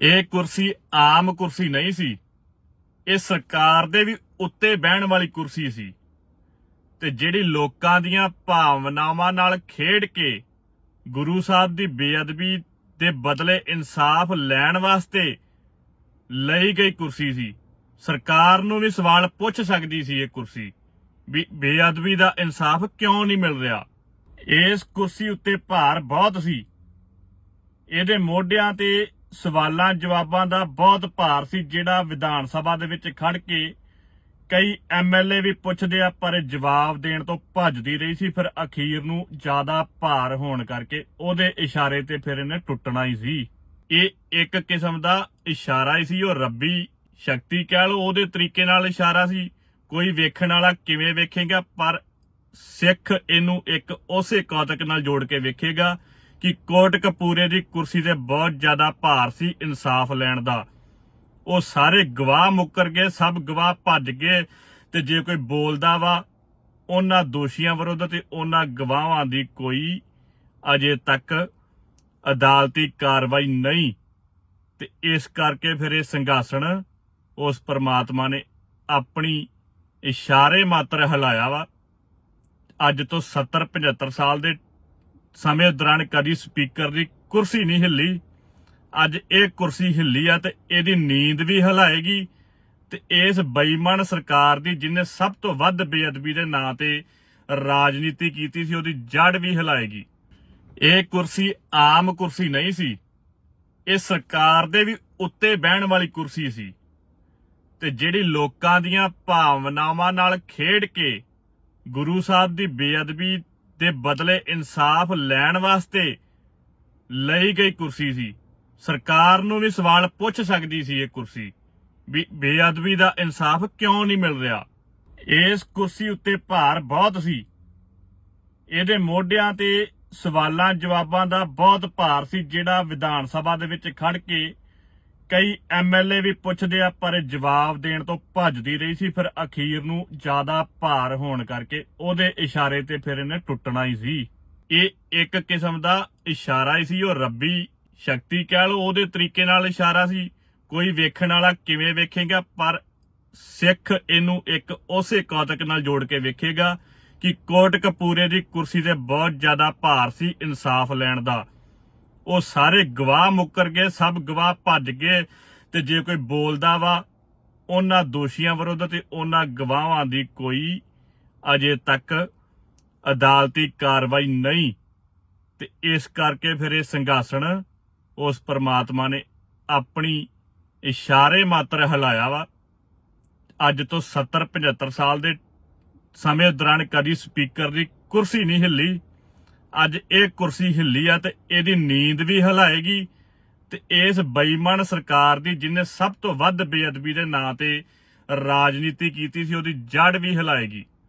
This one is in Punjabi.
ਇਹ ਕੁਰਸੀ ਆਮ ਕੁਰਸੀ ਨਹੀਂ ਸੀ। ਇਹ ਸਰਕਾਰ ਦੇ ਵੀ ਉੱਤੇ ਬਹਿਣ ਵਾਲੀ ਕੁਰਸੀ ਸੀ। ਤੇ ਜਿਹੜੀ ਲੋਕਾਂ ਦੀਆਂ ਭਾਵਨਾਵਾਂ ਨਾਲ ਖੇਡ ਕੇ ਗੁਰੂ ਸਾਹਿਬ ਦੀ ਬੇਅਦਬੀ ਦੇ ਬਦਲੇ ਇਨਸਾਫ ਲੈਣ ਵਾਸਤੇ ਲਈ ਗਈ ਕੁਰਸੀ ਸੀ, ਸਰਕਾਰ ਨੂੰ ਵੀ ਸਵਾਲ ਪੁੱਛ ਸਕਦੀ ਸੀ ਇਹ ਕੁਰਸੀ ਵੀ ਬੇਅਦਬੀ ਦਾ ਇਨਸਾਫ ਕਿਉਂ ਨਹੀਂ ਮਿਲ ਰਿਹਾ? ਇਸ ਕੁਰਸੀ ਉੱਤੇ ਭਾਰ ਬਹੁਤ ਸੀ। ਇਹਦੇ ਮੋਢਿਆਂ ਤੇ ਸਵਾਲਾਂ, ਜਵਾਬਾਂ ਦਾ ਬਹੁਤ ਭਾਰ ਸੀ ਜਿਹੜਾ ਵਿਧਾਨ ਸਭਾ ਦੇ ਵਿੱਚ ਖੜ ਕੇ ਕਈ ਐਮਐਲਏ ਵੀ ਪੁੱਛਦੇ ਆ, ਪਰ ਜਵਾਬ ਦੇਣ ਤੋਂ ਭੱਜਦੀ ਰਹੀ ਸੀ। ਫਿਰ ਅਖੀਰ ਨੂੰ ਜ਼ਿਆਦਾ ਭਾਰ ਹੋਣ ਕਰਕੇ ਉਹਦੇ ਇਸ਼ਾਰੇ ਤੇ ਫਿਰ ਇਹਨੇ ਟੁੱਟਣਾ ਹੀ ਸੀ। ਇਹ ਇੱਕ ਕਿਸਮ ਦਾ ਇਸ਼ਾਰਾ ਹੀ ਸੀ, ਉਹ ਰੱਬੀ ਸ਼ਕਤੀ ਕਹਿ ਲਓ, ਉਹਦੇ ਤਰੀਕੇ ਨਾਲ ਇਸ਼ਾਰਾ ਸੀ। ਕੋਈ ਵੇਖਣ ਵਾਲਾ ਕਿਵੇਂ ਵੇਖੇਗਾ, ਪਰ ਸਿੱਖ ਇਹਨੂੰ ਇੱਕ ਉਸੇ ਕੌਤਕ ਨਾਲ ਜੋੜ ਕੇ ਵੇਖੇਗਾ। ਕਿ ਕੋਟ ਕਪੂਰੇ ਦੀ ਕੁਰਸੀ ਤੇ ਬਹੁਤ ਜ਼ਿਆਦਾ ਭਾਰ ਸੀ ਇਨਸਾਫ ਲੈਣ ਦਾ। ਉਹ ਸਾਰੇ ਗਵਾਹ ਮੁੱਕਰ ਗਏ, ਸਭ ਗਵਾਹ ਭੱਜ ਗਏ ਤੇ ਜੇ ਕੋਈ ਬੋਲਦਾ ਵਾ ਉਹਨਾਂ ਦੋਸ਼ੀਆਂ ਵਿਰੁੱਧ ਤੇ ਉਹਨਾਂ ਗਵਾਹਾਂ ਦੀ ਕੋਈ ਅਜੇ ਤੱਕ ਅਦਾਲਤੀ ਕਾਰਵਾਈ ਨਹੀਂ। ਤੇ ਇਸ ਕਰਕੇ ਫਿਰ ਇਹ ਸੰਘਾਸਣ ਉਸ ਪਰਮਾਤਮਾ ਨੇ ਆਪਣੀ ਇਸ਼ਾਰੇ ਮਾਤਰ ਹਿਲਾਇਆ ਵਾ। ਅੱਜ ਤੋਂ 70 75 ਸਾਲ ਦੇ ਸਮੇਂ ਦੌਰਾਨ ਕਦੀ ਸਪੀਕਰ ਦੀ ਕੁਰਸੀ ਨਹੀਂ ਹਿੱਲੀ। ਅੱਜ ਇਹ ਕੁਰਸੀ ਹਿੱਲੀ ਆ ਤੇ ਇਹਦੀ ਨੀਂਦ ਵੀ ਹਿਲਾਏਗੀ ਤੇ ਇਸ ਬੇਈਮਾਨ ਸਰਕਾਰ ਦੀ ਜਿਹਨੇ ਸਭ ਤੋਂ ਵੱਧ ਬੇਅਦਬੀ ਦੇ ਨਾਂ ਤੇ ਰਾਜਨੀਤੀ ਕੀਤੀ ਸੀ, ਉਹਦੀ ਜੜ ਵੀ ਹਿਲਾਏਗੀ। ਇਹ ਕੁਰਸੀ ਆਮ ਕੁਰਸੀ ਨਹੀਂ ਸੀ। ਇਹ ਸਰਕਾਰ ਦੇ ਵੀ ਉੱਤੇ ਬਹਿਣ ਵਾਲੀ ਕੁਰਸੀ ਸੀ। ਤੇ ਜਿਹੜੀ ਲੋਕਾਂ ਦੀਆਂ ਭਾਵਨਾਵਾਂ ਨਾਲ ਖੇਡ ਕੇ ਗੁਰੂ ਸਾਹਿਬ ਦੀ ਬੇਅਦਬੀ ਦੇ ਬਦਲੇ ਇਨਸਾਫ ਲੈਣ ਵਾਸਤੇ ਲਈ ਗਈ ਕੁਰਸੀ ਸੀ। ਸਰਕਾਰ ਨੂੰ ਵੀ ਸਵਾਲ ਪੁੱਛ ਸਕਦੀ ਸੀ ਇਹ ਕੁਰਸੀ ਵੀ ਬੇਅਦਬੀ ਦਾ ਇਨਸਾਫ ਕਿਉਂ ਨਹੀਂ ਮਿਲ ਰਿਹਾ? ਇਸ ਕੁਰਸੀ ਉੱਤੇ ਭਾਰ ਬਹੁਤ ਸੀ। ਇਹਦੇ ਮੋਢਿਆਂ ਤੇ ਸਵਾਲਾਂ ਜਵਾਬਾਂ ਦਾ ਬਹੁਤ ਭਾਰ ਸੀ ਜਿਹੜਾ ਵਿਧਾਨ ਸਭਾ ਦੇ ਵਿੱਚ ਖੜ ਕੇ ਕਈ ਐਮਐਲਏ ਵੀ ਪੁੱਛਦੇ ਆ, ਪਰ ਜਵਾਬ ਦੇਣ ਤੋਂ ਭੱਜਦੀ ਰਹੀ ਸੀ, ਫਿਰ ਅਖੀਰ ਨੂੰ ਜ਼ਿਆਦਾ ਭਾਰ ਹੋਣ ਕਰਕੇ ਉਹਦੇ ਇਸ਼ਾਰੇ ਤੇ ਫਿਰ ਇਹਨੇ ਟੁੱਟਣਾ ਹੀ ਸੀ। ਇਹ ਇੱਕ ਕਿਸਮ ਦਾ ਇਸ਼ਾਰਾ ਹੀ ਸੀ, ਉਹ ਰੱਬੀ ਸ਼ਕਤੀ ਕਹਿ ਲਓ, ਉਹਦੇ ਤਰੀਕੇ ਨਾਲ ਇਸ਼ਾਰਾ ਸੀ। ਕੋਈ ਵੇਖਣ ਵਾਲਾ ਕਿਵੇਂ ਵੇਖੇਗਾ, ਪਰ ਸਿੱਖ ਇਹਨੂੰ ਇੱਕ ਉਸੇ ਕੌਤਕ ਨਾਲ ਜੋੜ ਕੇ ਵੇਖੇਗਾ ਕਿ ਕੋਟ ਕਪੂਰੇ ਦੀ ਕੁਰਸੀ ਤੇ ਬਹੁਤ ਜ਼ਿਆਦਾ ਭਾਰ ਸੀ ਇਨਸਾਫ ਲੈਣ ਦਾ। ਉਹ ਸਾਰੇ ਗਵਾਹ ਮੁੱਕਰ ਗਏ, ਸਭ ਗਵਾਹ ਭੱਜ ਗਏ ਤੇ ਜੇ ਕੋਈ ਬੋਲਦਾ ਵਾ ਉਹਨਾਂ ਦੋਸ਼ੀਆਂ ਵਿਰੁੱਧ ਤੇ ਉਹਨਾਂ ਗਵਾਹਾਂ ਦੀ ਕੋਈ ਅਜੇ ਤੱਕ ਅਦਾਲਤੀ ਕਾਰਵਾਈ ਨਹੀਂ। ਤੇ ਇਸ ਕਰਕੇ ਫਿਰ ਇਹ ਸੰਘਾਸਣ ਉਸ ਪਰਮਾਤਮਾ ਨੇ ਆਪਣੀ ਇਸ਼ਾਰੇ ਮਾਤਰ ਹਿਲਾਇਆ ਵਾ। ਅੱਜ ਤੋਂ 70 75 ਸਾਲ ਦੇ ਸਮੇਂ ਦੌਰਾਨ ਕਦੀ ਸਪੀਕਰ ਦੀ ਕੁਰਸੀ ਨਹੀਂ ਹਿੱਲੀ। ਅੱਜ ਇਹ ਕੁਰਸੀ ਹਿੱਲੀ ਆ ਤੇ ਇਹਦੀ ਨੀਂਦ ਵੀ ਹਿਲਾਏਗੀ ਤੇ ਇਸ ਬੇਈਮਾਨ ਸਰਕਾਰ ਦੀ ਜਿਹਨੇ ਸਭ ਤੋਂ ਵੱਧ ਬੇਅਦਬੀ ਦੇ ਨਾਂ ਤੇ ਰਾਜਨੀਤੀ ਕੀਤੀ ਸੀ, ਉਹਦੀ ਜੜ ਵੀ ਹਿਲਾਏਗੀ।